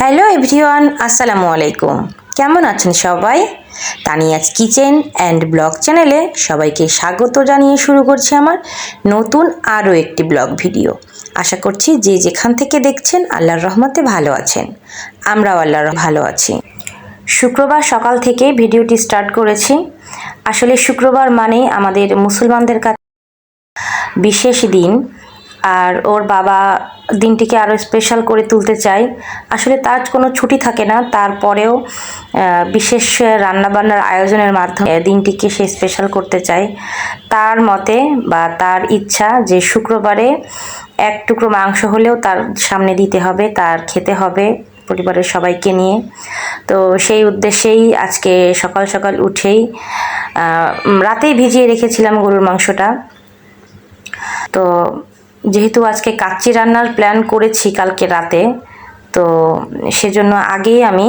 Hello everyone, আসসালামু আলাইকুম। কেমন আছেন সবাই? তানিয়াজ কিচেন অ্যান্ড ব্লগ চ্যানেলে সবাইকে স্বাগত জানিয়ে শুরু করছি আমার নতুন আরও একটি ব্লগ ভিডিও। আশা করছি যে যেখান থেকে দেখছেন আল্লাহর রহমতে ভালো আছেন। আমরাও আল্লাহর ভালো আছি। শুক্রবার সকাল থেকে ভিডিওটি স্টার্ট করেছি। আসলে শুক্রবার মানে আমাদের মুসলমানদের কাছে বিশেষ দিন। আর ওর বাবা দিনটিকে আরও স্পেশাল করে তুলতে চায়। আসলে তার কোনো ছুটি থাকে না, তারপরেও বিশেষ রান্নাবান্নার আয়োজনের মাধ্যমে দিনটিকে সে স্পেশাল করতে চায়। তার মতে বা তার ইচ্ছা যে শুক্রবারে এক টুকরো মাংস হলেও তার সামনে দিতে হবে, তার খেতে হবে পরিবারের সবাইকে নিয়ে। তো সেই উদ্দেশ্যেই আজকে সকাল সকাল উঠেই রাতেই ভিজিয়ে রেখেছিলাম গরুর মাংসটা। তো যেহেতু আজকে কাচ্চি রান্নার প্ল্যান করেছি কালকে রাতে, তো সেজন্য আগেই আমি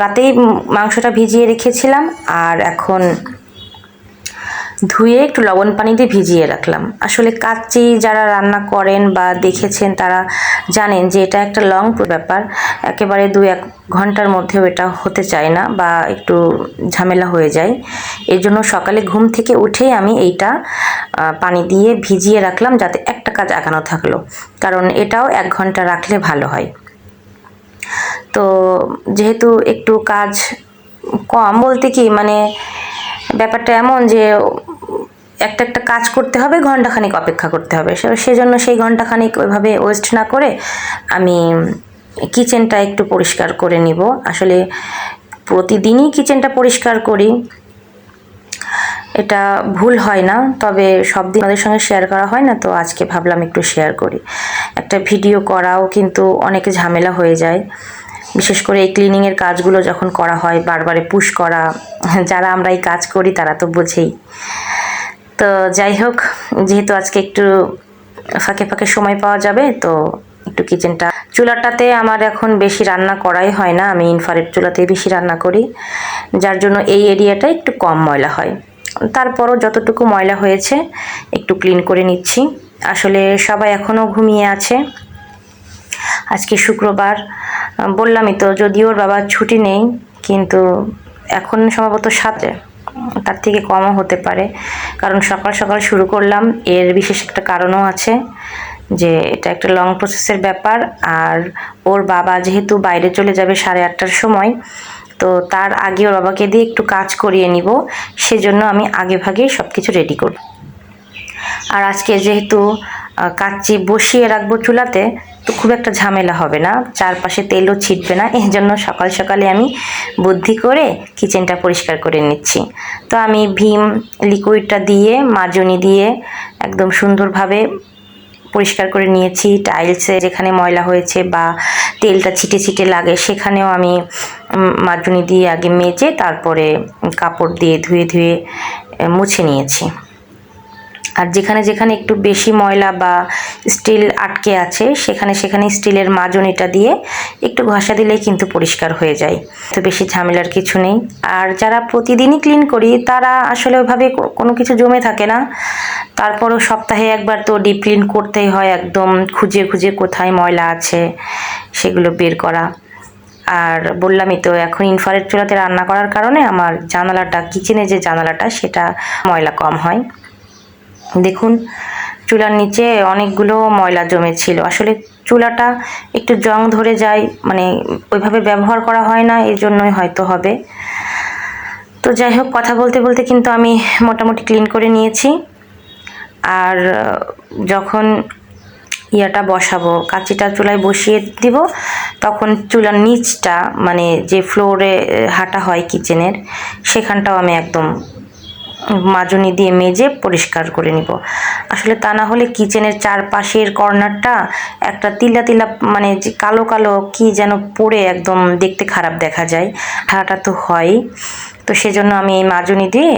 রাতেই মাংসটা ভিজিয়ে রেখেছিলাম, আর এখন ধুয়ে একটু লবণ পানি দিয়ে ভিজিয়ে রাখলাম। আসলে কাচ্চি যারা রান্না করেন বা দেখেছেন তারা জানেন যে এটা একটা লং ব্যাপার। একেবারে দু এক ঘণ্টার মধ্যেও এটা হতে চায় না বা একটু ঝামেলা হয়ে যায়। এই জন্য সকালে ঘুম থেকে উঠেই আমি এইটা পানি দিয়ে ভিজিয়ে রাখলাম যাতে একটা কাজ আগানো থাকল। কারণ এটাও এক ঘণ্টা রাখলে ভালো হয়। তো যেহেতু একটু কাজ কম বলতে কি মানে ব্যাপারটা এমন যে একটা একটা কাজ করতে হবে ঘন্টাখানিক অপেক্ষা করতে হবে। সেজন্য সেই ঘন্টাখানিক ওইভাবে ওয়েস্ট না করে আমি কিচেনটা একটু পরিষ্কার করে নিব। আসলে প্রতিদিনই কিচেনটা পরিষ্কার করি। এটা ভুল হয় না, তবে সব দিন আমাদের সঙ্গে শেয়ার করা হয় না, তো আজকে ভাবলাম একটু শেয়ার করি। একটা ভিডিও করাও কিন্তু অনেক ঝামেলা হয়ে যায়। বিশেষ করে এই ক্লিনিংয়ের কাজগুলো যখন করা হয়, বারবারে পুশ করা, যারা আমরা এই কাজ করি তারা তো বোঝেই। তো যাই হোক, যেহেতু আজকে একটু ফাঁকে ফাঁকে সময় পাওয়া যাবে, তো একটু কিচেনটা চুলাটাতে আমার এখন বেশি রান্না করাই হয় না। আমি ইনফারেট চুলাতেই বেশি রান্না করি, যার জন্য এই এরিয়াটা একটু কম ময়লা হয়। তারপরও যতটুকু ময়লা হয়েছে, একটু ক্লিন করে নিচ্ছি। আসলে সবাই এখনও ঘুমিয়ে আছে। আজকে শুক্রবার, বললামই তো, যদিও ওর বাবার ছুটি নেই, কিন্তু এখন সম্ভবত সাথে তার থেকে কমও হতে পারে। কারণ সকাল সকাল শুরু করলাম, এর বিশেষ একটা কারণও আছে যে এটা একটা লং প্রসেসের ব্যাপার। আর ওর বাবা যেহেতু বাইরে চলে যাবে সাড়ে আটটার সময়, তো তার আগে ওর বাবাকে দিয়ে একটু কাজ করিয়ে নিব। সেজন্য আমি আগে ভাগেই সব কিছু রেডি করি আর আজকে যেহেতু কাচ্চি বসিয়ে রাখব চুলাতে, তো খুব একটা ঝামেলা হবে না। চারপাশে তেলও ছিটবে না। এই জন্য সকাল সকালে আমি বুদ্ধি করে কিচেনটা পরিষ্কার করে নিচ্ছি। তো আমি ভীম লিকুইডটা দিয়ে, মাজনি দিয়ে একদম সুন্দরভাবে পরিষ্কার করে নিয়েছি। টাইলসে যেখানে ময়লা হয়েছে বা তেলটা ছিটে ছিটে লাগে, সেখানেও আমি মাজনি দিয়ে আগে মেজে তারপরে কাপড় দিয়ে ধুয়ে ধুয়ে মুছে নিয়েছি। আর যেখানে যেখানে একটু বেশি ময়লা বা স্টিল আটকে আছে, সেখানে সেখানে স্টিলের মাজনিটা দিয়ে একটু ঘষা দিলেই কিন্তু পরিষ্কার হয়ে যায়। তো বেশি ঝামেলার কিছু নেই। আর যারা প্রতিদিনই ক্লিন করি, তারা আসলে ওইভাবে কোনো কিছু জমে থাকে না। তারপরও সপ্তাহে একবার তো ডিপ ক্লিন করতেই হয় একদম খুঁজে খুঁজে কোথায় ময়লা আছে সেগুলো বের করা। আর বললামই তো, এখন ইনফারেট চুলাতে রান্না করার কারণে আমার জানালাটা, কিচেনে যে জানালাটা, সেটা ময়লা কম হয়। দেখুন, চুলার নিচে অনেকগুলো ময়লা জমেছিল। আসলে চুলাটা একটু জং ধরে যায় মানে ওইভাবে ব্যবহার করা হয় না, এই জন্যই হয়তো হবে। তো যাই হোক, কথা বলতে বলতে কিন্তু আমি মোটামুটি ক্লিন করে নিয়েছি। আর, যখন ইয়াটা বসাবো, কাঁচিটা চুলায় বসিয়ে দিব, তখন চুলার নিচটা মানে যে ফ্লোরে হাঁটা হয় কিচেনের সেখানটাও আমি একদম মাজনি দিয়ে মেজে পরিষ্কার করে নিব। আসলে তা না হলে কিচেনের চারপাশের কর্নারটা একটা তিলা তিলা মানে যে কালো কালো কি যেন পড়ে একদম দেখতে খারাপ দেখা যায়। হাঁটা তো হয়। তো সেজন্য আমি এই মাজনি দিয়ে,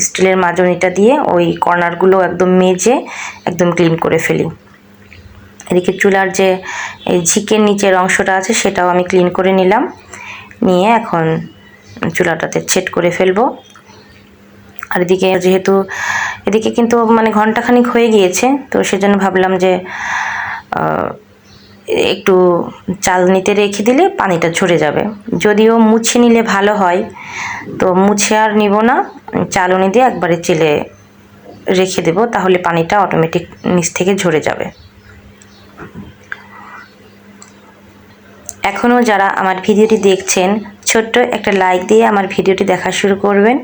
স্টিলের মাজনিটা দিয়ে ওই কর্নারগুলো একদম মেজে একদম ক্লিন করে ফেলি। এদিকে চুলার যে এই ঝিকের নিচের অংশটা আছে সেটাও আমি ক্লিন করে নিলাম। নিয়ে এখন চুলাটাতে ছেট করে ফেলব। আর এদিকে যেহেতু, এদিকে কিন্তু মানে ঘন্টাখানিক হয়ে গিয়েছে, তো সেজন্য ভাবলাম যে একটু চালনিতে রেখে দিলে পানিটা ঝরে যাবে। যদিও মুছে নিলে ভালো হয়, তো মুছে আর নিব না চালনি দিয়ে একবারে চেলে রেখে দেব, তাহলে পানিটা অটোমেটিক নিচ থেকে ঝরে যাবে। এখনও যারা আমার ভিডিওটি দেখছেন ছোট্ট একটা লাইক দিয়ে আমার ভিডিওটি দেখা শুরু করবেন।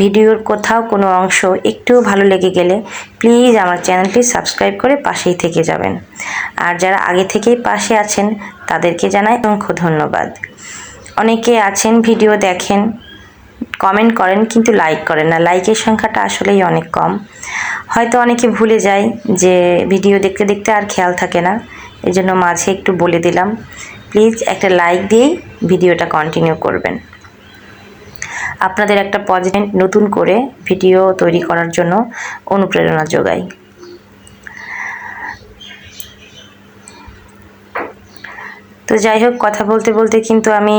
ভিডিওর কোথাও কোনো অংশ একটু ভালো লেগে গেলে প্লিজ আমার চ্যানেলটি সাবস্ক্রাইব করে পাশেই থেকে যাবেন। আর যারা আগে থেকেই পাশে আছেন, তাদেরকে জানাই অসংখ্য ধন্যবাদ। অনেকে আছেন, ভিডিও দেখেন কমেন্ট করেন, কিন্তু লাইক করেন না। লাইকের সংখ্যাটা আসলেই অনেক কম। হয়তো অনেকে ভুলে যায় যে ভিডিও দেখতে দেখতে আর খেয়াল থাকে না। এই জন্য মাঝে একটু বলে দিলাম। প্লিজ একটা লাইক দিয়েই ভিডিওটা কন্টিনিউ করবেন। আপনাদের একটা পজিটিভ নতুন করে ভিডিও তৈরি করার জন্য অনুপ্রেরণা যোগায় তো যাই হোক, কথা বলতে বলতে কিন্তু আমি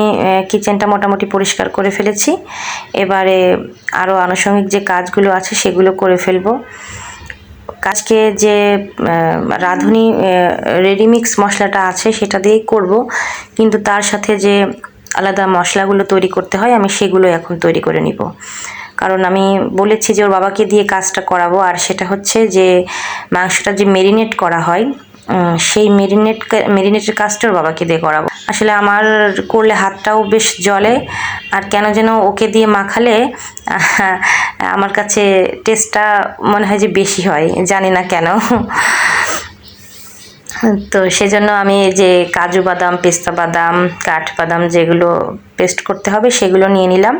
কিচেনটা মোটামুটি পরিষ্কার করে ফেলেছি। এবারে আরও আনুষঙ্গিক যে কাজগুলো আছে সেগুলো করে ফেলব। আজকে যে রাঁধুনি রেডিমিক্স মশলাটা আছে সেটা দিয়েই করব। কিন্তু তার সাথে যে আলাদা মশলাগুলো তৈরি করতে হয়, আমি সেগুলো এখন তৈরি করে নিব। কারণ আমি বলেছি যে ওর বাবাকে দিয়ে কাজটা করাবো, আর সেটা হচ্ছে যে মাংসটা যে মেরিনেট করা হয় সেই মেরিনেট মেরিনেটের কাজটা ওর বাবাকে দিয়ে করাবো। আসলে আমার করলে হাতটাও বেশ জলে আর কেন যেন ওকে দিয়ে মাখালে আমার কাছে টেস্টটা মনে হয় যে বেশি হয়, জানি না কেন। তো সেজন্য আমি যে কাজু বাদাম, পেস্তা বাদাম, কাঠ বাদাম যেগুলো পেস্ট করতে হবে, সেগুলো নিয়ে নিলাম।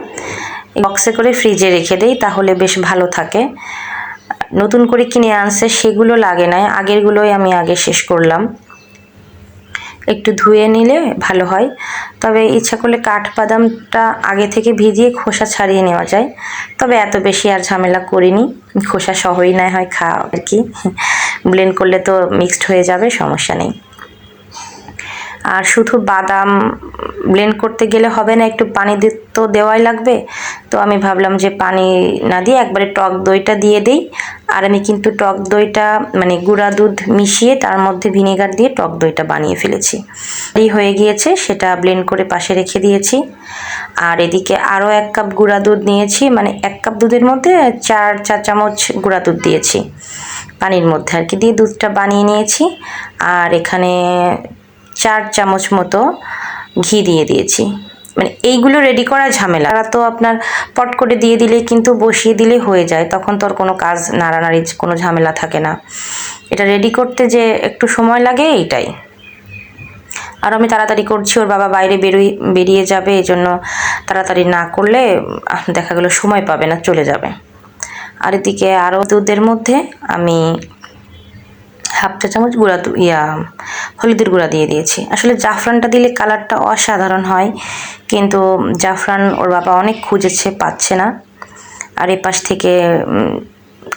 বক্সে করে ফ্রিজে রেখে দেই, তাহলে বেশ ভালো থাকে। নতুন করে কিনে আনছে, সেগুলো লাগে নাই। আগেরগুলোই আমি আগে শেষ করলাম। একটু ধুয়ে নিলে ভালো হয়। তবে ইচ্ছা করলে কাঠ বাদামটা আগে থেকে ভিজিয়ে খোসা ছাড়িয়ে নেওয়া যায়। তবে এত বেশি আর ঝামেলা করিনি। খোসা সহই নয় হয় খাওয়া আর কি। ব্লেন্ড করলে তো মিক্সড হয়ে যাবে, সমস্যা নেই। আর শুধু বাদাম ব্লেন্ড করতে গেলে হবে না, একটু পানি তো দেওয়াই লাগবে। তো আমি ভাবলাম যে পানি না দিয়ে একবারে টক দইটা দিয়ে দিই। আর আমি কিন্তু টক দইটা মানে গুঁড়া দুধ মিশিয়ে তার মধ্যে ভিনেগার দিয়ে টক দইটা বানিয়ে ফেলেছি। এই হয়ে গিয়েছে, সেটা ব্লেন্ড করে পাশে রেখে দিয়েছি। আর এদিকে আরও এক কাপ গুঁড়া দুধ নিয়েছি মানে এক কাপ দুধের মধ্যে চার চার চামচ গুঁড়া দুধ দিয়েছি। পানির মধ্যে আর কি দিয়ে দুধটা বানিয়ে নিয়েছি। আর এখানে চার চামচ মতো ঘি দিয়ে দিয়েছি। মানে এইগুলো রেডি করা ঝামেলা। তারা তো আপনার পট করে দিয়ে দিলে কিন্তু বসিয়ে দিলে হয়ে যায়। তখন তো আর কোনো কাজ, নাড়ানাড়ি কোনো ঝামেলা থাকে না। এটা রেডি করতে যে একটু সময় লাগে, এইটাই। আর আমি তাড়াতাড়ি করছি, ওর বাবা বাইরে বেরোই, বেরিয়ে যাবে এই জন্য তাড়াতাড়ি না করলে দেখা গেলো সময় পাবে না, চলে যাবে। আর এদিকে আরও দুধের মধ্যে আমি হাফ চা চামচ গুঁড়া ইয়া, হলুদের গুঁড়া দিয়ে দিয়েছি। আসলে জাফরানটা দিলে কালারটা অসাধারণ হয়, কিন্তু জাফরান ওর বাবা অনেক খুঁজেছে, পাচ্ছে না। আর এ পাশ থেকে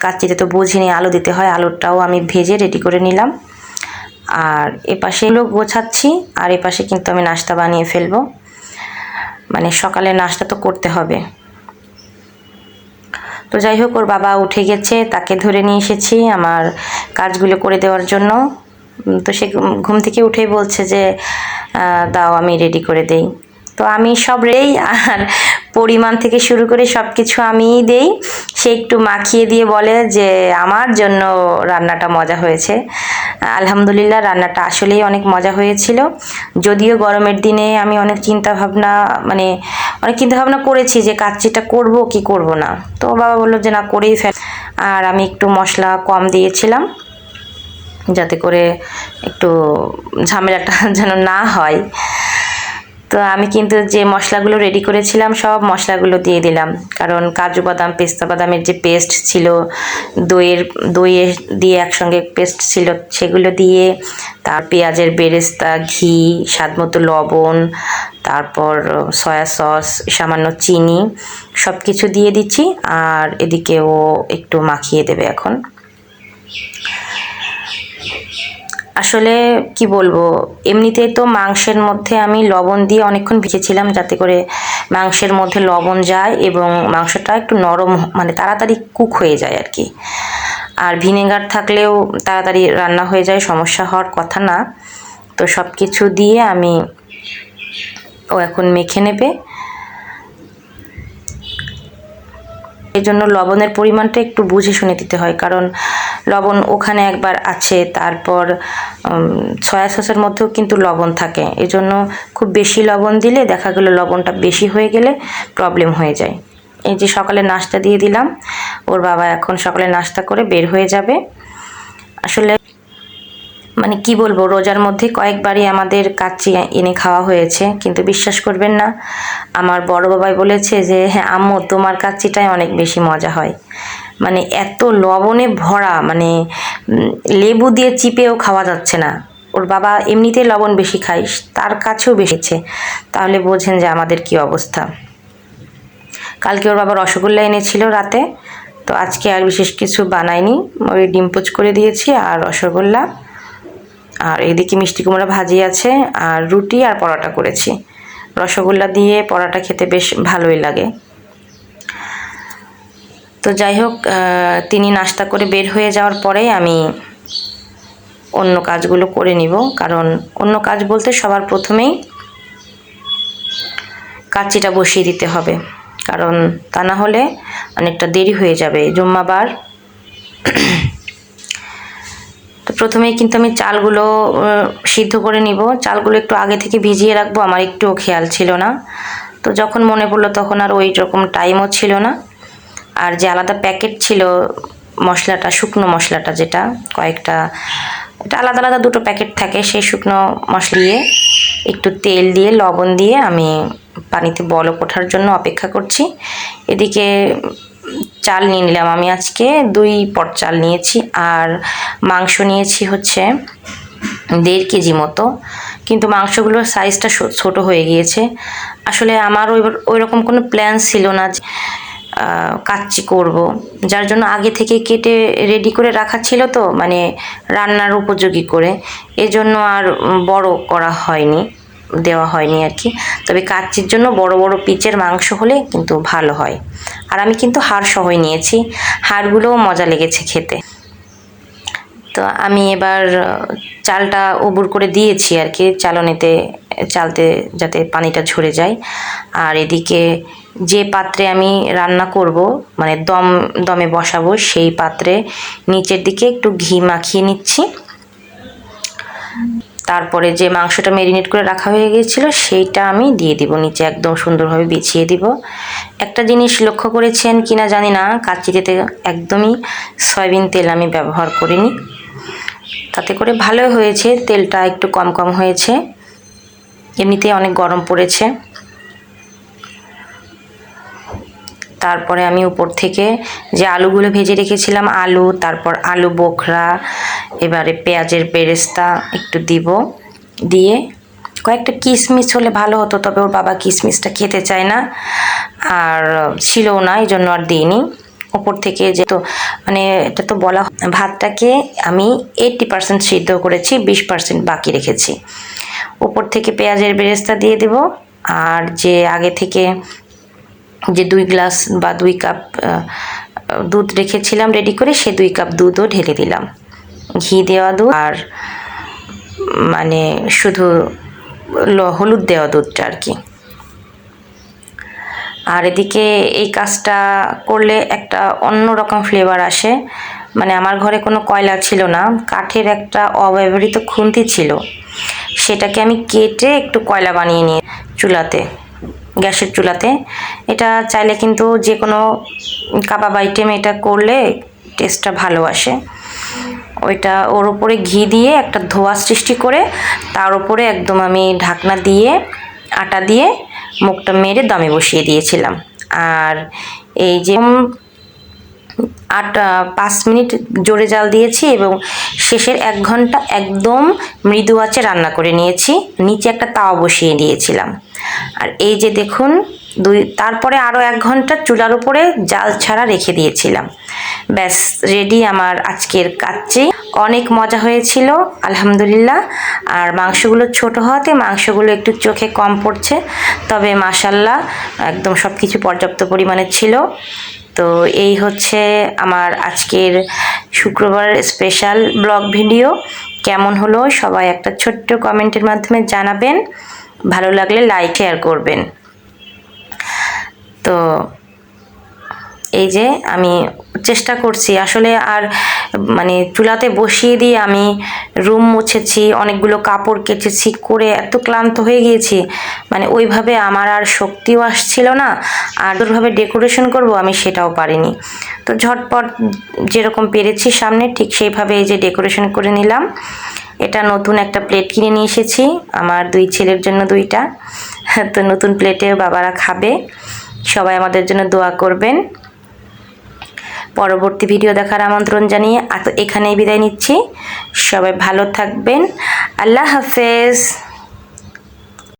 কাচ্চিতে তো বুঝিনি, আলু দিতে হয়, আলুটাও আমি ভেজে রেডি করে নিলাম। আর এ পাশে গোছাচ্ছি, আর এ পাশে কিন্তু আমি নাস্তা বানিয়ে ফেলব। মানে সকালে নাস্তা তো করতে হবে। তো যাই হোক, ওর বাবা উঠে গেছে, তাকে ধরে নিয়ে এসেছি আমার কাজগুলো করে দেওয়ার জন্য। তো সে ঘুম থেকে উঠেই বলছে যে দাও আমি রেডি করে দেই। তো আমি সব রেই আর পরিমাণ থেকে শুরু করে সব কিছু আমিই দেই। সে একটু মাখিয়ে দিয়ে বলে যে, আমার জন্য রান্নাটা মজা হয়েছে। আলহামদুলিল্লাহ, রান্নাটা আসলেই অনেক মজা হয়েছিল। যদিও গরমের দিনে আমি অনেক চিন্তা ভাবনা মানে অনেক চিন্তা ভাবনা করেছি যে, কাচ্চিটা করব কি করব না। তো বাবা বলল যে, না, করেই ফেল। আর আমি একটু মশলা কম দিয়েছিলাম, যাতে করে একটু ঝামেলাটা যেন না হয়। তো আমি কিন্তু যে মশলাগুলো রেডি করেছিলাম, সব মশলাগুলো দিয়ে দিলাম। কারণ কাজু বাদাম, পেস্তা বাদামের যে পেস্ট ছিল, দইয়ের, দইয়ে দিয়ে একসঙ্গে পেস্ট ছিল, সেগুলো দিয়ে, তার পেঁয়াজের বেরেস্তা, ঘি স্বাদ মতো লবণ, তারপর সয়া সস সামান্য চিনি সব কিছু দিয়ে দিচ্ছি। আর এদিকে ও একটু মাখিয়ে দেবে এখন। আসলে কি বলব এমনিতে তো মাংসের মধ্যে আমি লবণ দিয়ে অনেকক্ষণ ভিজেছিলাম যাতে করে মাংসের মধ্যে লবণ যায় এবং মাংসটা একটু নরম মানে তাড়াতাড়ি কুক হয়ে যায় আর কি আর ভিনেগার থাকলেও তাড়াতাড়ি রান্না হয়ে যায়, সমস্যা হওয়ার কথা না। তো সব কিছু দিয়ে আমি ও এখন মেখে নেবে। এই জন্য লবণের পরিমাণটা একটু বুঝে শুনে দিতে হয়, কারণ লবণ ওখানে একবার আছে, তারপর সয়া সসের মধ্যেও কিন্তু লবণ থাকে। এই জন্য খুব বেশি লবণ দিলে দেখা গেলো লবণটা বেশি হয়ে গেলে প্রবলেম হয়ে যায়। এই যে সকালে নাস্তা দিয়ে দিলাম, ওর বাবা এখন সকালে নাস্তা করে বের হয়ে যাবে। আসলে মানে কি বলব, রোজার মধ্যে কয়েকবারই আমাদের কাচ্চি এনে খাওয়া হয়েছে, কিন্তু বিশ্বাস করবেন না, আমার বড় বাবাই বলেছে যে হ্যাঁ আম্মু, তোমার কাচ্চিটাই অনেক বেশি মজা হয়। মানে এত লবণে ভরা মানে লেবু দিয়ে চিপেও খাওয়া যাচ্ছে না। ওর বাবা এমনিতেই লবণ বেশি খায়, তার কাছেও বেশিছে তাহলে বোঝেন যে আমাদের কি অবস্থা। কালকে ওর বাবা রসগোল্লা এনেছিল রাতে, তো আজকে আর বিশেষ কিছু বানাইনি ওই ডিম পোচ করে দিয়েছি আর রসগোল্লা। আর এদিকে মিষ্টি কুমড়া ভাজি আছে, আর রুটি আর পরোটা করেছি। রসগোল্লা দিয়ে পরোটা খেতে বেশ ভালোই লাগে। তো যাই হোক তিনি নাস্তা করে বের হয়ে যাওয়ার পরে আমি অন্য কাজগুলো করে নিব, কারণ অন্য কাজ বলতে সবার প্রথমেই কাচিটা বসিয়ে দিতে হবে, কারণ তা না হলে অনেকটা দেরি হয়ে যাবে। জুম্মাবার প্রথমেই কিন্তু আমি চালগুলো সিদ্ধ করে নিব। চালগুলো একটু আগে থেকে ভিজিয়ে রাখব, আমার একটুও খেয়াল ছিল না। তো যখন মনে পড়ল তখন আর ওই রকম টাইমও ছিল না। আর যে আলাদা প্যাকেট ছিল মশলাটা, শুকনো মশলাটা যেটা, কয়েকটা, এটা আলাদা আলাদা দুটো প্যাকেট থাকে, সেই শুকনো মশলা দিয়ে একটু তেল দিয়ে, লবণ দিয়ে আমি পানিতে বলক ওঠার জন্য অপেক্ষা করছি। এদিকে চাল নিয়ে নিলাম। আমি আজকে দুই পট চাল নিয়েছি আর মাংস নিয়েছি হচ্ছে দেড় কেজি মতো। কিন্তু মাংসগুলোর সাইজটা ছোট হয়ে গিয়েছে। আসলে আমার ওই ওই রকম কোনো প্ল্যান ছিল না কাচ্চি করব। যার জন্য আগে থেকে কেটে রেডি করে রাখা ছিল তো মানে রান্নার উপযোগী করে। এজন্য আর বড় করা হয়নি। দেওয়া হয়নি আর কি। তবে কাচ্চির জন্য বড় বড় পিচের মাংস হলে কিন্তু ভালো হয়। আর আমি কিন্তু হাড় সহই নিয়েছি। হাড়গুলোও মজা লেগেছে খেতে। তো আমি এবার চালটা উবুর করে দিয়েছি আর কি, চালনিতে, চালতে যাতে পানিটা ঝরে যায়। আর এদিকে যে পাত্রে আমি রান্না করব মানে দম, দমে বসাবো, সেই পাত্রে নিচের দিকে একটু ঘি মাখিয়ে নিচ্ছি। তারপরে যে মাংসটা মেরিনেট করে রাখা হয়ে গিয়েছিল, সেইটা আমি দিয়ে দিব, নিচে একদম সুন্দরভাবে বিছিয়ে দিব। একটা জিনিস লক্ষ্য করেছেন কি না জানি না কাচিতে একদমই সয়াবিন তেল আমি ব্যবহার করিনি। তাতে করে ভালো হয়েছে, তেলটা একটু কম কম হয়েছে। এমনিতে অনেক গরম পড়েছে। তারপরে আমি উপর থেকে যে আলুগুলো ভেজে রেখেছিলাম, আলু, তারপর আলু বোখরা, এবারে পেঁয়াজের বেরেস্তা একটু দিব। দিয়ে কয়েকটা কিশমিশ হলে ভালো হতো, তবে ওর বাবা কিশমিশটা খেতে চায় না। আর ছিলও না এই জন্য আর দিইনি। ওপর থেকে যে তো মানে এটা তো বলা ভাতটাকে আমি এইটটি পার্সেন্ট সিদ্ধ করেছি, বিশ পার্সেন্ট বাকি রেখেছি। উপর থেকে পেঁয়াজের বেরেস্তা দিয়ে দেব। আর যে আগে থেকে যে দুই গ্লাস বা দুই কাপ দুধ রেখেছিলাম রেডি করে, সে দুই কাপ দুধও ঢেলে দিলাম। ঘি দেওয়া দুধ আর মানে শুধু হলুদ দেওয়া দুধটা আর কি। আর এদিকে এই কাজটা করলে একটা অন্য রকম ফ্লেভার আসে। মানে আমার ঘরে কোনো কয়লা ছিল না, কাঠের একটা অব্যবহৃত খুন্তি ছিল। সেটাকে আমি কেটে একটু কয়লা বানিয়ে নিয়ে চুলাতে। গ্যাসের চুলাতে। এটা চাইলে কিন্তু যে কোনো কাবাব আইটেম এটা করলে টেস্টটা ভালো আসে। ওইটা ওর উপরে ঘি দিয়ে একটা ধোয়া সৃষ্টি করে, তার উপরে একদম আমি ঢাকনা দিয়ে, আটা দিয়ে মুখটা মেরে দমে বসিয়ে দিয়েছিলাম। আর এই যে আট পাঁচ মিনিট জোরে জাল দিয়েছি এবং শেষের এক ঘণ্টা একদম মৃদু আঁচে রান্না করে নিয়েছি। নিচে একটা তাওয়া বসিয়ে দিয়েছিলাম। আর এই যে দেখুন, দুই, তারপরে আরও এক ঘণ্টা চুলার উপরে জাল ছাড়া রেখে দিয়েছিলাম। ব্যাস রেডি আমার আজকের কাচ্চি অনেক মজা হয়েছিল, আলহামদুলিল্লাহ। আর মাংসগুলো ছোট হওয়াতে মাংসগুলো একটু চোখে কম পড়ছে। তবে মাসাল্লাহ একদম সব কিছু পর্যাপ্ত পরিমাণে ছিল। তো এই হচ্ছে আমার আজকের শুক্রবার স্পেশাল ব্লগ ভিডিও কেমন হলো সবাই একটা ছোট্ট কমেন্টের মাধ্যমে জানাবেন। ভালো লাগলে লাইক শেয়ার করবেন। তো এই যে আমি চেষ্টা করছি। আসলে আর মানে চুলাতে বসিয়ে দিয়ে আমি রুম মুছেছি, অনেকগুলো কাপড় কেচেছি, করে এত ক্লান্ত হয়ে গিয়েছি। মানে ওইভাবে আমার আর শক্তিও আসছিল না, আর ওইভাবে ডেকোরেশন করব আমি সেটাও পারিনি। তো ঝটপট যেরকম পেরেছি সামনে, ঠিক সেইভাবে এই যে ডেকোরেশন করে নিলাম। এটা নতুন একটা প্লেট কিনে নিয়ে এসেছি, আমার দুই ছেলের জন্য দুইটা। তো নতুন প্লেটে বাবারা খাবে, সবাই আমাদের জন্য দোয়া করবেন। পরবর্তী ভিডিও দেখার আমন্ত্রণ জানিয়ে এখানেই বিদায় নিচ্ছি। সবাই ভালো থাকবেন। আল্লাহ হাফেজ।